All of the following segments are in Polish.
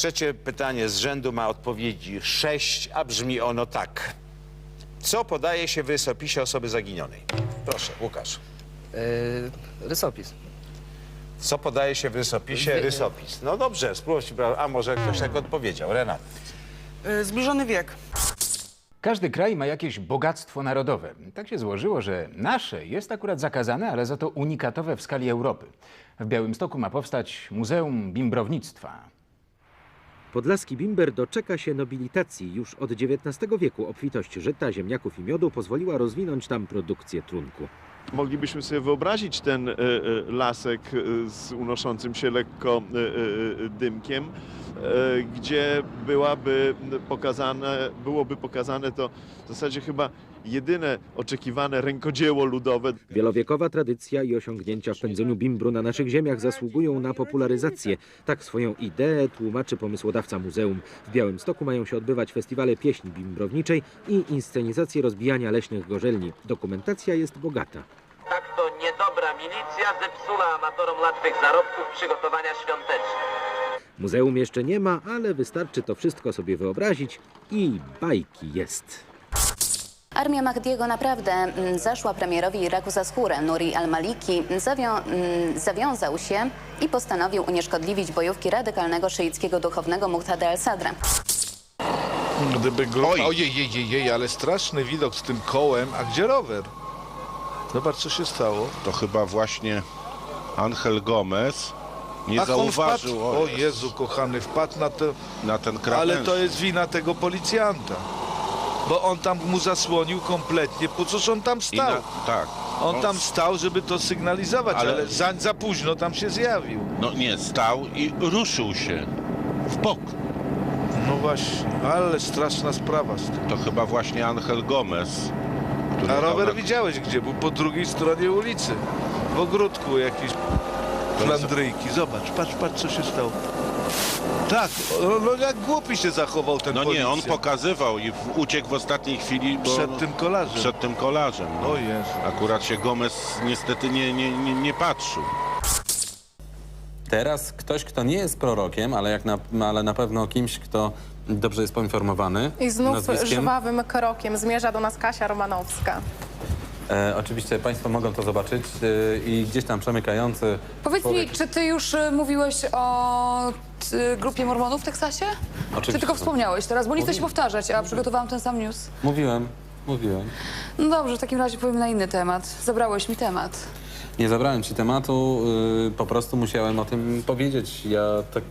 Trzecie pytanie z rzędu ma odpowiedzi sześć, a brzmi ono tak. Co podaje się w rysopisie osoby zaginionej? Proszę, Łukasz. Yy, rysopis. Co podaje się w rysopisie? Rysopis. No dobrze, spróbujcie, a może ktoś tak odpowiedział. Renat. Y, Zbliżony wiek. Każdy kraj ma jakieś bogactwo narodowe. Tak się złożyło, że nasze jest akurat zakazane, ale za to unikatowe w skali Europy. W Białymstoku ma powstać Muzeum Bimbrownictwa. Podlaski bimber doczeka się nobilitacji. Już od XIX wieku obfitość żyta, ziemniaków i miodu pozwoliła rozwinąć tam produkcję trunku. Moglibyśmy sobie wyobrazić ten e, e, lasek e, z unoszącym się lekko dymkiem, gdzie byłaby pokazane, byłoby pokazane to w zasadzie chyba jedyne oczekiwane rękodzieło ludowe. Wielowiekowa tradycja i osiągnięcia w pędzeniu bimbru na naszych ziemiach zasługują na popularyzację. Tak swoją ideę tłumaczy pomysłodawca muzeum. W Białymstoku mają się odbywać festiwale pieśni bimbrowniczej i inscenizacje rozbijania leśnych gorzelni. Dokumentacja jest bogata. Tak to niedobra milicja zepsuła amatorom łatwych zarobków przygotowania świąteczne. Muzeum jeszcze nie ma, ale wystarczy to wszystko sobie wyobrazić i bajki jest. Armia Mahdiego naprawdę mm, zaszła premierowi Iraku za skórę. Nuri al-Maliki zawią- mm, zawiązał się i postanowił unieszkodliwić bojówki radykalnego szyickiego duchownego Muqtada al-Sadra. Gdyby grupa... Ojej, jej, jej, jej, ale straszny widok z tym kołem. A gdzie rower? Zobacz, co się stało. To chyba właśnie Angel Gomez nie Ach, zauważył wpadł, o Jezu, kochany, wpadł na, to, na ten krawędź. ale to jest wina tego policjanta. Bo on tam mu zasłonił kompletnie, po coż on tam stał? na, tak. On No, tam stał, żeby to sygnalizować, ale, Ale- za, za późno tam się zjawił. No nie, stał i ruszył się w bok. No właśnie, ale straszna sprawa z tym. To chyba właśnie Angel Gomez. A rower na- widziałeś gdzie? Był po drugiej stronie ulicy. W ogródku jakieś flandryjki. Zobacz, patrz, patrz co się stało. Tak, no, no jak głupi się zachował ten No nie, on policjant. pokazywał i w- uciekł w ostatniej chwili, bo Przed tym kolarzem. przed tym kolarzem. No. O Jezu. Akurat się Gomez niestety nie, nie, nie, nie patrzył. Teraz ktoś, kto nie jest prorokiem, ale, jak na, ale na pewno kimś, kto dobrze jest poinformowany I znów nazwiskiem. żwawym krokiem zmierza do nas Kasia Romanowska. E, oczywiście Państwo mogą to zobaczyć e, i gdzieś tam przemykający Powiedz człowiek- mi, czy ty już y, mówiłeś o y, grupie mormonów w Teksasie? Czy Oczywiście. tylko wspomniałeś teraz, bo nie chcę się Mówiłem. powtarzać, a przygotowałam ten sam news. Mówiłem, mówiłem. No dobrze, w takim razie powiem na inny temat. Zabrałeś mi temat. Nie zabrałem Ci tematu, y, po prostu musiałem o tym powiedzieć. Ja tak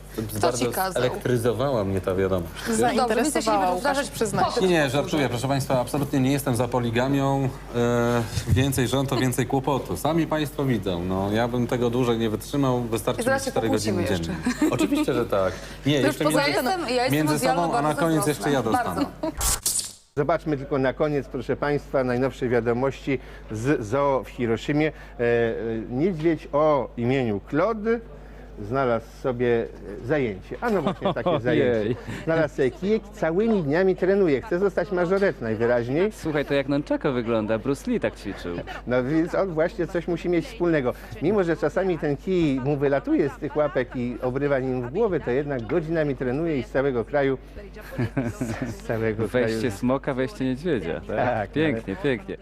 bardzo kazał? elektryzowała mnie ta wiadomość. Zainteresowała Łukasz, przyznaj się. Nie, nie, żartuję, proszę Państwa, absolutnie nie jestem za poligamią. E, więcej żon to więcej kłopotu. Sami Państwo widzą. No, ja bym tego dłużej nie wytrzymał, wystarczy zaraz mi się 4 godziny pokłócimy dziennie. Oczywiście, że tak. Nie, To już jeszcze poza między, jestem, ja jestem między sobą, a na bardzo koniec zazdrosna. jeszcze ja dostanę. Bardzo. Zobaczmy tylko na koniec, proszę Państwa, najnowsze wiadomości z zoo w Hiroshimie. E, e, niedźwiedź o imieniu Claude znalazł sobie e, zajęcie. A no właśnie takie zajęcie. Znalazł sobie kijek, całymi dniami trenuje. Chce zostać mażoret najwyraźniej. Słuchaj, to jak Nunchako wygląda. Bruce Lee tak ćwiczył. No więc on właśnie coś musi mieć wspólnego. Mimo, że czasami ten kij mu wylatuje z tych łapek i obrywa nim w głowę, to jednak godzinami trenuje i z całego kraju... Z, z całego kraju... Wejście smoka, wejście niedźwiedzia. Tak? Tak, pięknie, pięknie.